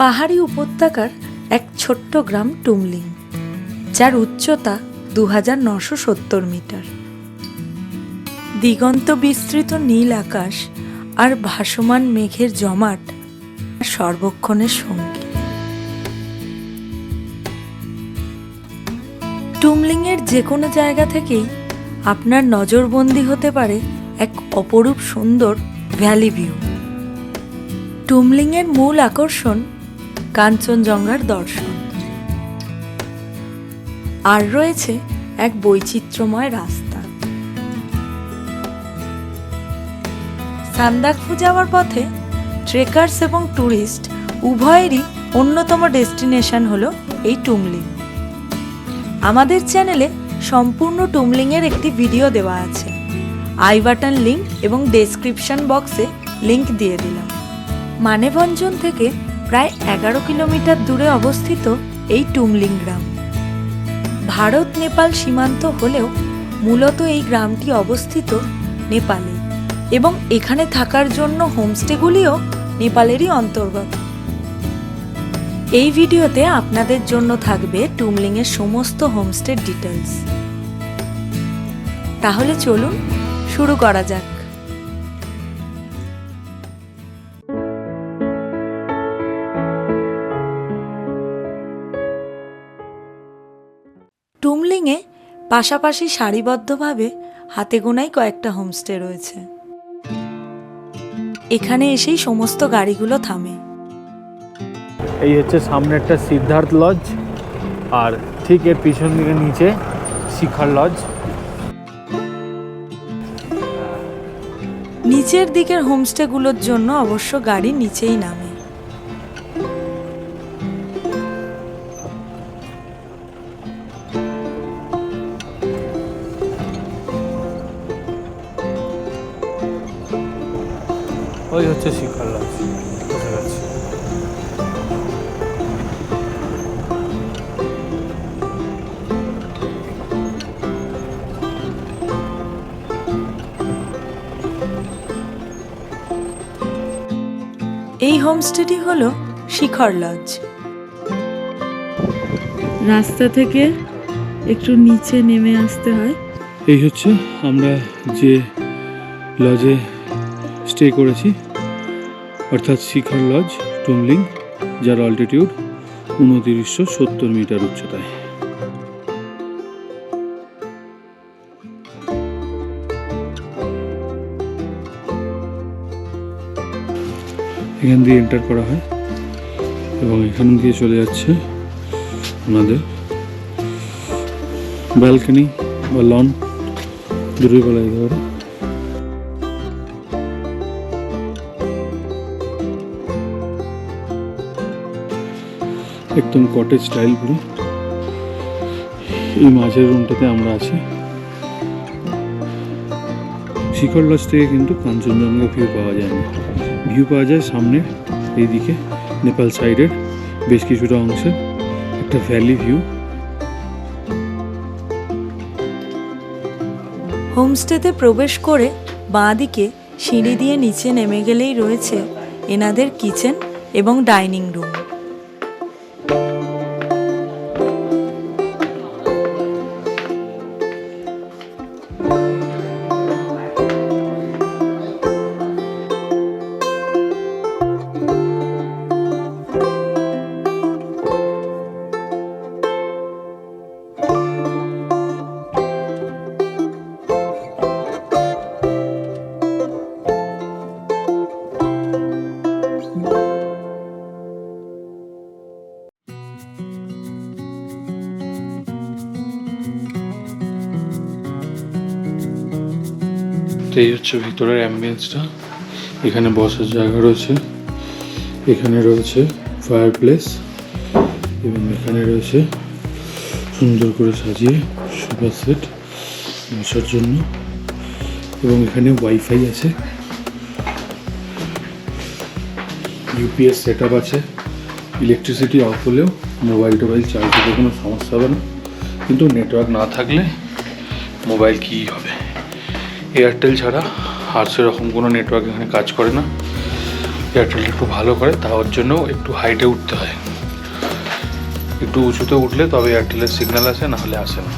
পাহাড়ি উপত্যকার এক ছোট্ট গ্রাম টুমলিং, যার উচ্চতা দু হাজার নশো সত্তর মিটার। দিগন্ত বিস্তৃত নীল আকাশ আর ভাসমান মেঘের জমাট সর্বক্ষণের সঙ্গী। টুমলিংয়ের যে কোনো জায়গা থেকেই আপনার নজরবন্দি হতে পারে এক অপরূপ সুন্দর ভ্যালি ভিউ। টুমলিংয়ের মূল আকর্ষণ কাঞ্চনজঙ্ঘার দর্শন। আর রয়েছে এক বৈচিত্র্যময় রাস্তা। সান্দাকফু যাওয়ার পথে ট্রেকার্স এবং ট্যুরিস্ট উভয়েরই অন্যতম ডেস্টিনেশন হলো এই টুমলিং আমাদের চ্যানেলে সম্পূর্ণ টুমলিংয়ের একটি ভিডিও দেওয়া আছে। আই বাটন লিঙ্ক এবং ডেসক্রিপশন বক্সে লিংক দিয়ে দিলাম। মানেভঞ্জন থেকে প্রায় এগারো কিলোমিটার দূরে অবস্থিত এই টুমলিং গ্রাম। ভারত, নেপাল সীমান্ত হলেও মূলত এই গ্রামটি অবস্থিত নেপালে এবং এখানে থাকার জন্য হোমস্টেগুলিও নেপালেরই অন্তর্গত। এই ভিডিওতে আপনাদের জন্য থাকবে টুমলিংয়ের সমস্ত হোমস্টের ডিটেলস তাহলে চলুন শুরু করা যাক। টুমলিংয়ে পাশাপাশি সারিবদ্ধভাবে হাতে গোনাই কয়েকটা হোমস্টে রয়েছে। এখানে এসেই সমস্ত গাড়িগুলো থামে। এই হচ্ছে সামনে একটা সিদ্ধার্থ লজ আর ঠিক এর পিছন দিকে নিচে শিখর লজ। নিচের দিকের হোমস্টেগুলোর জন্য অবশ্য গাড়ি নিচেই নামে। ওই হচ্ছে শিখর লজ বুঝতে পারছি এই হোমস্টেটি হলো শিখর লজ। রাস্তা থেকে একটু নিচে নেমে আসতে হয়। এই হচ্ছে আমরা যে লজে স্টে করেছি। অর্থাৎ শিখর লজ টুমলিং যার অল্টিটিউড উনতিরিশশো সত্তর মিটার উচ্চতায়। এখান দিয়ে এন্টার করা হয় এবং এখান দিয়ে চলে যাচ্ছে আমাদের ব্যালকনি বা লন দুটোই বলা যেতে পারে একদম কটেজ স্টাইল পুরো। এই মাঝের রুমটাতে আমরা আছি। শিখর লজ থেকে কিন্তু কাঞ্চনজঙ্ঘা ভিউ পাওয়া যায় না। ভিউ পাওয়া যায় সামনে এইদিকে, নেপাল সাইডের বেশ কিছুটা অংশে। একটা ভ্যালি ভিউ হোমস্টেতে প্রবেশ করে বাঁদিকে সিঁড়ি দিয়ে নিচে নেমে গেলেই রয়েছে এনাদের কিচেন এবং ডাইনিং রুম এই হচ্ছে ভিতরের অ্যাম্বিয়েন্সটা এখানে বসার জায়গা রয়েছে। এখানে রয়েছে ফায়ার প্লেস এবং এখানে রয়েছে সুন্দর করে সাজিয়ে সুপার সেট বসার জন্য। এবং এখানে ওয়াইফাই আছে। ইউপিএস সেট আছে। ইলেকট্রিসিটি অফ হলেও মোবাইল টোবাইল চার্জ দিতে কোনো সমস্যা হবে না। কিন্তু নেটওয়ার্ক না থাকলে মোবাইল কী হবে? এয়ারটেল ছাড়া আর সেরকম কোনো নেটওয়ার্ক এখানে কাজ করে না। এয়ারটেলটা একটু ভালো করে তার জন্য একটু হাইটে উঠতে হয়। একটু উঁচুতে উঠলে তবে এয়ারটেলের সিগন্যাল আসে, না হলে আসে না।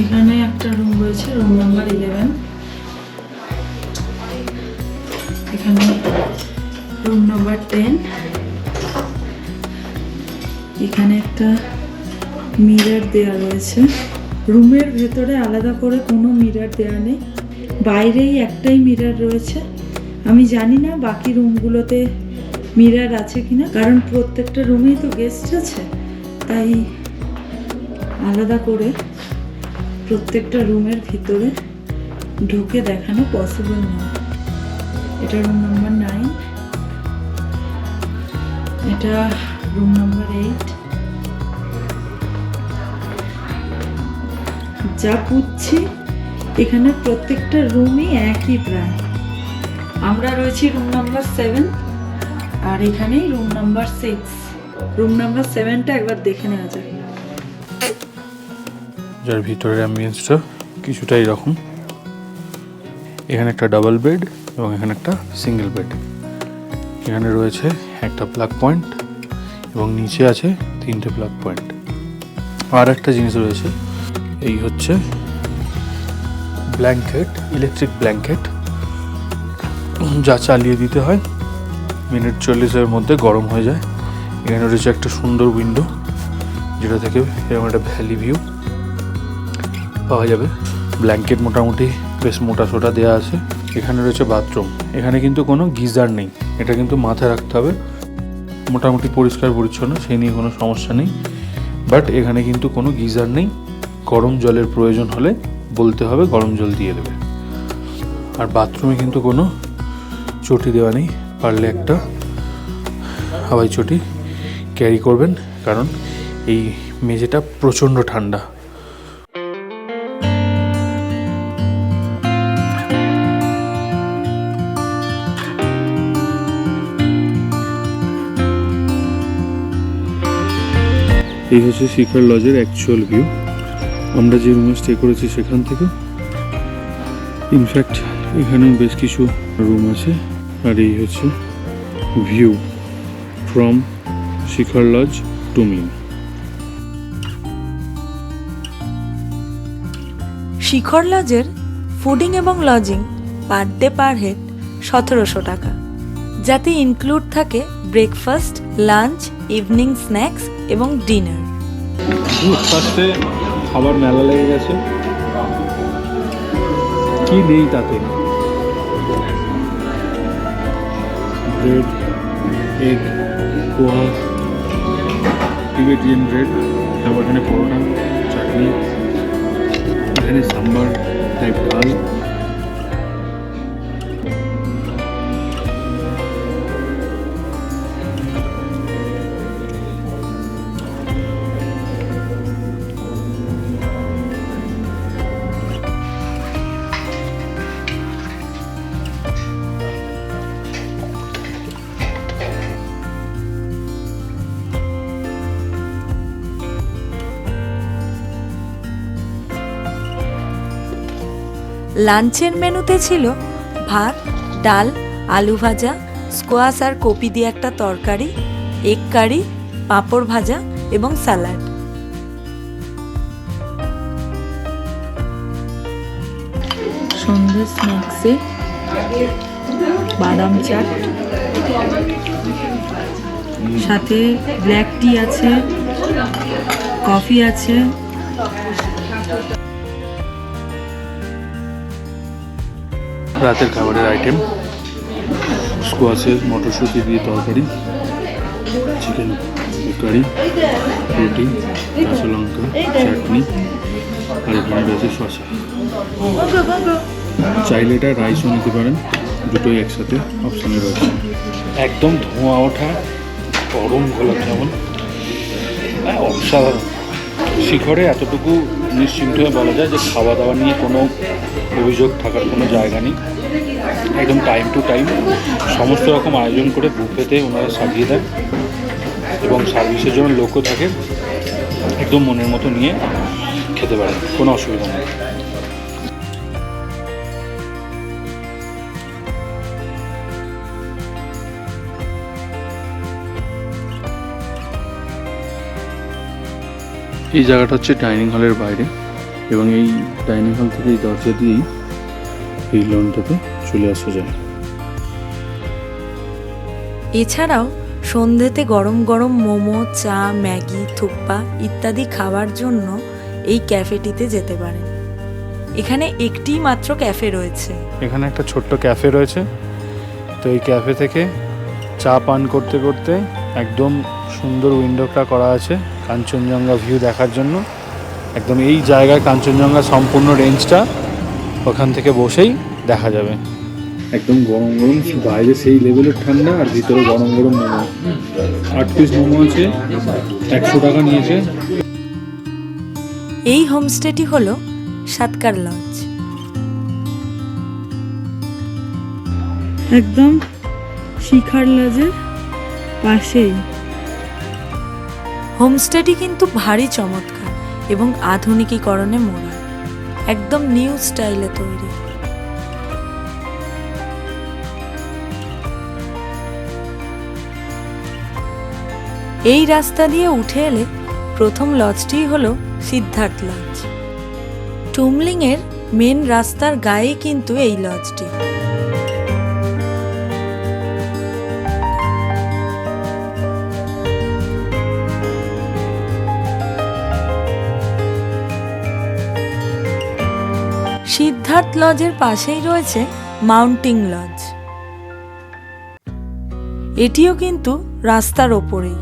এখানে একটা রুম রয়েছে রুম নাম্বার ইলেভেন এখানে রুম নাম্বার টেন এখানে একটা মিরার দেওয়া রয়েছে। রুমের ভেতরে আলাদা করে কোনো মিরার দেওয়া নেই। বাইরেই একটাই মিরার রয়েছে। আমি জানি না বাকি রুমগুলোতে মিরার আছে কি না কারণ প্রত্যেকটা রুমেই তো গেস্ট আছে। তাই আলাদা করে প্রত্যেকটা রুমের ভিতরে ঢুকে দেখানো পসিবল নয়। এটা রুম নাম্বার নাইন এটা রুম নাম্বার এইট যা বুঝছি, এখানে প্রত্যেকটা রুমই একই প্রায়। আমরা রয়েছি রুম নাম্বার সেভেন আর এখানেই room number six room number সেভেনটা একবার দেখে নেওয়া যাক। যার ভিতরের অ্যাম্বিয়েন্সটা কিছুটা এরকম। এখানে একটা ডাবল বেড এবং এখানে একটা সিঙ্গেল বেড এখানে রয়েছে একটা প্লাগ পয়েন্ট এবং নিচে আছে তিনটে প্লাগ পয়েন্ট আর একটা জিনিস রয়েছে, এই হচ্ছে ব্ল্যাঙ্কেট ইলেকট্রিক ব্ল্যাঙ্কেট যা চালিয়ে দিতে হয়। মিনিট চল্লিশের মধ্যে গরম হয়ে যায়। এখানে রয়েছে একটা সুন্দর উইন্ডো যেটা থেকে এরকম একটা ভ্যালি ভিউ পাওয়া যাবে। ব্ল্যাঙ্কেট মোটামুটি বেশ মোটা সোটা দেওয়া আছে। এখানে রয়েছে বাথরুম এখানে কিন্তু কোনো গিজার নেই। এটা কিন্তু মাথায় রাখতে হবে। মোটামুটি পরিষ্কার পরিচ্ছন্ন, সেই নিয়ে কোনো সমস্যা নেই। বাট এখানে কিন্তু কোনো গিজার নেই। গরম জলের প্রয়োজন হলে বলতে হবে গরম জল দিয়ে দেবে। আর বাথরুমে কিন্তু কোনো চটি দেওয়া নেই। পারলে একটা হাওয়াই চটি ক্যারি করবেন। কারণ এই মেঝেটা প্রচণ্ড ঠান্ডা। এই হচ্ছে শিখর লজের অ্যাকচুয়াল ভিউ আমরা যে রুমে স্টে করেছি সেখান থেকে। ইনফ্যাক্ট এখানেও বেশ কিছু রুম আছে। আর এই হচ্ছে ভিউ ফ্রম শিখর লজ টুমিং শিখর লজের ফুডিং এবং lodging per day per head সতেরোশো টাকা। যাতে ইনক্লুড থাকে ব্রেকফাস্ট, লাঞ্চ, ইভিনিং স্ন্যাক্স এবং ডিনার। ফার্স্টে খাবার মেলা লেগে গেছে। কি নেই তাতে? Bread, egg, poha, Tibetan bread, তারপর এখানে পরোটা, চাটনি, এখানে সাম্বার টাইপ ডাল। লাঞ্চের মেনুতে ছিল ভাত, ডাল, আলু ভাজা, স্কোয়াশ আর কপি দিয়ে একটা তরকারি, এগ কারি, পাঁপড় ভাজা এবং স্যালাড। সন্ধ্যে স্ন্যাক্সে বাদাম চাট। সাথে ব্ল্যাক টি আছে, কফি আছে। রাতের খাবারের আইটেম স্কোয়াশের মটরশুঁটি দিয়ে তরকারি চিকেন কারি রুটি কাঁচা লঙ্কা চাটনি আর এখানে রয়েছে শসা। চাইলে এটা রাইসও নিতে পারেন দুটোই একসাথে অপশানে রয়েছে। একদম ধোঁয়া ওঠা গরম গোলাপ জামুন। হ্যাঁ, অসাধারণ। শিখরে এতটুকু নিশ্চিন্ত হয়ে বলা যায় যে খাওয়া দাওয়া নিয়ে কোনো অভিযোগ থাকার কোনো জায়গা নেই। একদম টাইম টু টাইম সমস্ত রকম আয়োজন করে বুফেতে ওনারা সাজিয়ে দেন এবং সার্ভিসের জন্য লোকও থাকে একদম মনের মতো নিয়ে খেতে পারেন, কোনো অসুবিধা নেই। এই জায়গাটা হচ্ছে ডাইনিং হলের বাইরে এবং এই ডাইনিং হল থেকে এই দরজা দিয়েই এই লনটাতে চলে আসা যায়। এছাড়াও সন্ধেতে গরম গরম মোমো চা ম্যাগি থুপ্পা ইত্যাদি খাওয়ার জন্য এই ক্যাফেটিতে যেতে পারেন। এখানে একটি মাত্র ক্যাফে রয়েছে। এখানে একটা ছোট্ট ক্যাফে রয়েছে। তো এই ক্যাফে থেকে চা পান করতে করতে একদম সুন্দর উইন্ডোটা করা আছে। কাঞ্চনজঙ্ঘা ভিউ দেখার জন্য। একদম এই জায়গায় কাঞ্চনজঙ্ঘা সম্পূর্ণ রেঞ্জটা ওখান থেকে বসেই দেখা যাবে। একদম গরম গরম বাইরে সেই লেভেলের ঠান্ডা আর ভিতরে গরম গরম মোমো। আট পিস মোমো আছে একশো টাকা নিয়েছে। এই হোমস্টেটি হলো সাতকার লজ একদম শিখার লজের পাশেই। হোমস্টেটি কিন্তু ভারী চমৎকার এবং আধুনিকীকরণে মোড়া একদম নিউ স্টাইলে তৈরি। এই রাস্তা দিয়ে উঠে এলে প্রথম লজটিই হলো সিদ্ধার্থ লজ। টুমলিংয়ের মেন রাস্তার গায়ে কিন্তু এই লজটি। সিদ্ধার্থ লজের পাশেই রয়েছে মাউন্টিং লজ। এটিও কিন্তু রাস্তার ওপরেই।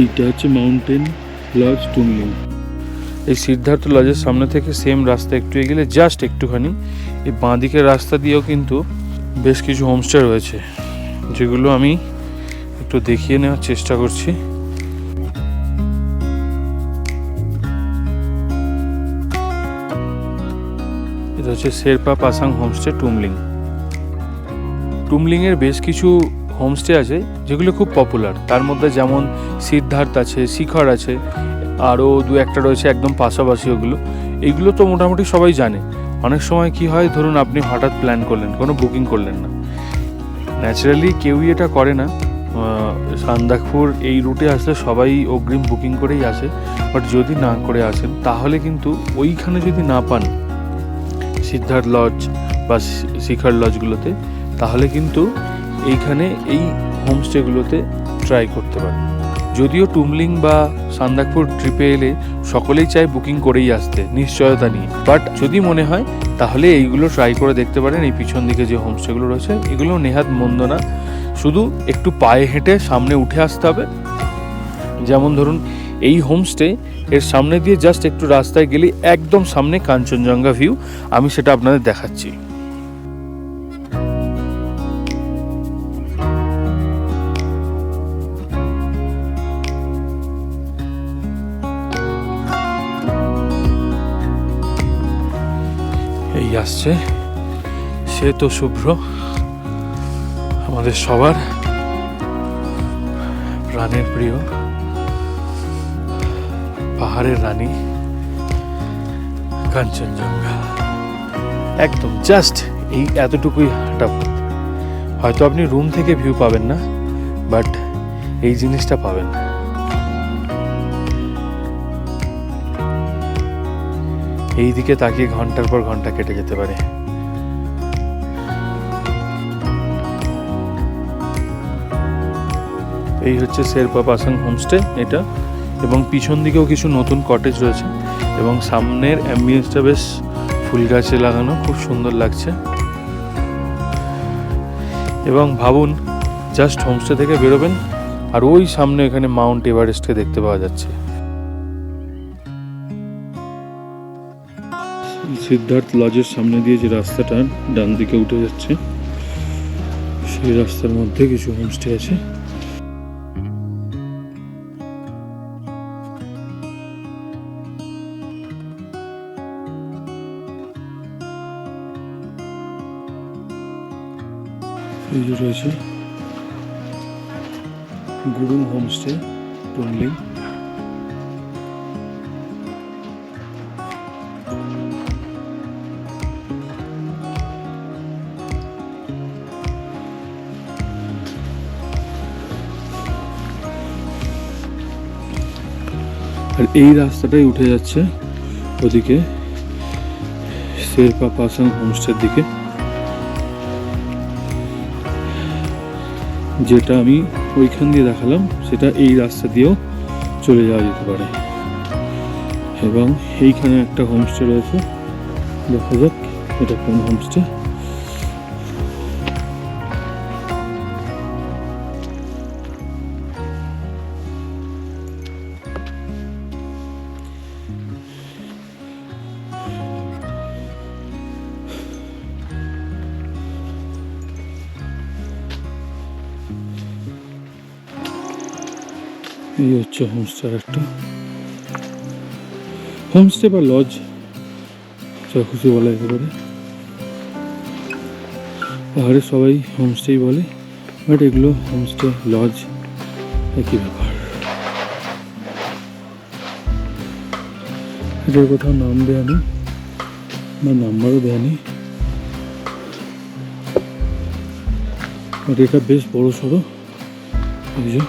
এইটা হচ্ছে মাউন্টেন লজ টুমলিং এই সিদ্ধার্থ লজের সামনে থেকে সেম রাস্তা একটু এগিয়ে জাস্ট একটুখানি এই বাঁদিকের রাস্তা দিয়েও কিন্তু বেশ কিছু হোমস্টে রয়েছে, যেগুলো আমি একটু দেখিয়ে নেওয়ার চেষ্টা করছি। এটা হচ্ছে শেরপা পাসাং হোমস্টে টুমলিং। টুমলিংয়ের বেশ কিছু হোমস্টে আছে, যেগুলো খুব পপুলার তার মধ্যে যেমন সিদ্ধার্থ আছে, শিখর আছে, আরও দু একটা রয়েছে একদম পাশাপাশি ওগুলো। এইগুলো তো মোটামুটি সবাই জানে। অনেক সময় কি হয়, ধরুন আপনি হঠাৎ প্ল্যান করলেন, কোনো বুকিং করলেন না। ন্যাচারালি কেউই এটা করে না। সান্দাকপুর এই রুটে আসলে সবাই অগ্রিম বুকিং করেই আসে। বাট যদি না করে আসেন, তাহলে কিন্তু ওইখানে যদি না পান, সিদ্ধার্থ লজ বা শিখর লজগুলোতে তাহলে কিন্তু এইখানে এই হোমস্টেগুলোতে ট্রাই করতে পারেন। যদিও টুমলিং বা সান্দাকপুর ট্রিপে এলে সকলেই চায় বুকিং করেই আসতে, নিশ্চয়তা নিয়ে। বাট যদি মনে হয়, তাহলে এইগুলো ট্রাই করে দেখতে পারেন। এই পিছন দিকে যে হোমস্টেগুলো রয়েছে, এগুলো নেহাত মন্দ না। শুধু একটু পায়ে হেঁটে সামনে উঠে আসতে হবে। যেমন ধরুন, এই হোমস্টে এর সামনে দিয়ে জাস্ট একটু রাস্তায় গেলে একদম সামনে কাঞ্চনজঙ্ঘা ভিউ আমি সেটা আপনাদের দেখাচ্ছি। আসছে। সে তো শুভ্র। আমাদের সবার প্রাণের প্রিয়। পাহাড়ের রানী। কাঞ্চনজঙ্ঘা। একদম জাস্ট এই এতটুকুই হাঁটা। হয়তো আপনি রুম থেকে ভিউ পাবেন না বাট এই জিনিসটা পাবেন। এই দিকে তাকিয়ে ঘণ্টার পর ঘণ্টা কেটে যেতে পারে। এই হচ্ছে শেরপা পাসাং হোমস্টে, এটা। এবং পিছন দিকেও কিছু নতুন কটেজ রয়েছে। এবং সামনের অ্যাম্বিয়েন্সটা বেশ ফুল গাছে লাগানো, খুব সুন্দর লাগছে। এবং ভাবুন জাস্ট হোমস্টে থেকে বেরোবেন, আর ওই সামনে এখানে মাউন্ট এভারেস্টকে দেখতে পাওয়া যাচ্ছে। সিদ্ধার্থ লজের সামনে দিয়ে যে রাস্তাটা ডান দিকে উঠে যাচ্ছে, সেই রাস্তার মধ্যে কিছু হোমস্টে আছে। রয়েছে গুরুং হোমস্টে টুমলিং আর এই রাস্তাটাই উঠে যাচ্ছে ওদিকে শেরপা পাসাং হোমস্টের দিকে। যেটা আমি ওইখান দিয়ে দেখালাম, সেটা এই রাস্তা দিয়েও চলে যাওয়া যেতে পারে। এবং এইখানে একটা হোমস্টে রয়েছে। দেখা যাক এটা কোন হোমস্টে। এই হচ্ছে হোমস্টের একটা। হোমস্টে বা লজ, যা খুশি বলা যেতে পারে। পাহাড়ে সবাই হোমস্টেই বলে, বাট এগুলো হোমস্টে, লজ একই ব্যাপার। এটার কোথাও নাম দেয়া নেই, বা নাম্বারও দেয়া নেই। বাট এটা বেশ বড় সড়ো এই যে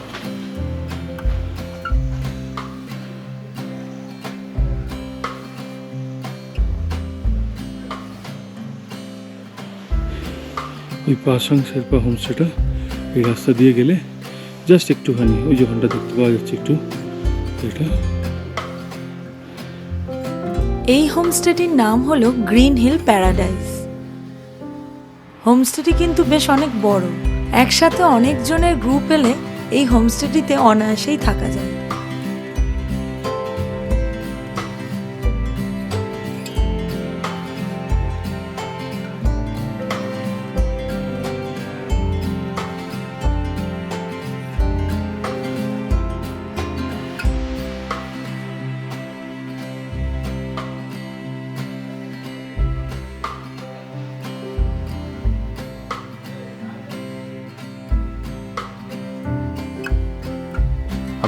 ওই পাসাং শেরপা হোমস্টেটা এই রাস্তা দিয়ে গেলে জাস্ট একটুখানি, ওই যে ওখানটা দেখতে পাওয়া যাচ্ছে একটু, এটা। এই হোমস্টেটির নাম হলো গ্রিন হিল প্যারাডাইস। হোমস্টেটি কিন্তু বেশ অনেক বড়। একসাথে অনেকজনের গ্রুপ এলে এই হোমস্টেটিতে অনায়াসেই থাকা যায়।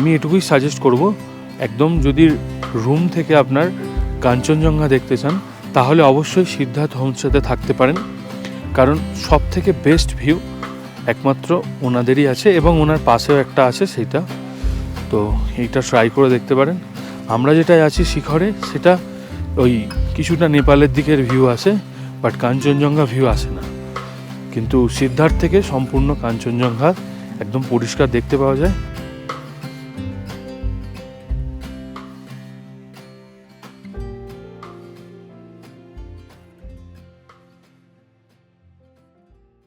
আমি এটুকুই সাজেস্ট করব, একদম যদি রুম থেকে আপনার কাঞ্চনজঙ্ঘা দেখতে চান, তাহলে অবশ্যই সিদ্ধার্থ হোমস্টেতে থাকতে পারেন। কারণ সব থেকে বেস্ট ভিউ একমাত্র ওনাদেরই আছে এবং ওনার পাশেও একটা আছে সেইটা। তো এইটা ট্রাই করে দেখতে পারেন। আমরা যেটায় আছি শিখরে, সেটা ওই কিছুটা নেপালের দিকের ভিউ আসে বাট কাঞ্চনজঙ্ঘা ভিউ আসে না। কিন্তু সিদ্ধার্থ থেকে সম্পূর্ণ কাঞ্চনজঙ্ঘা একদম পরিষ্কার দেখতে পাওয়া যায়।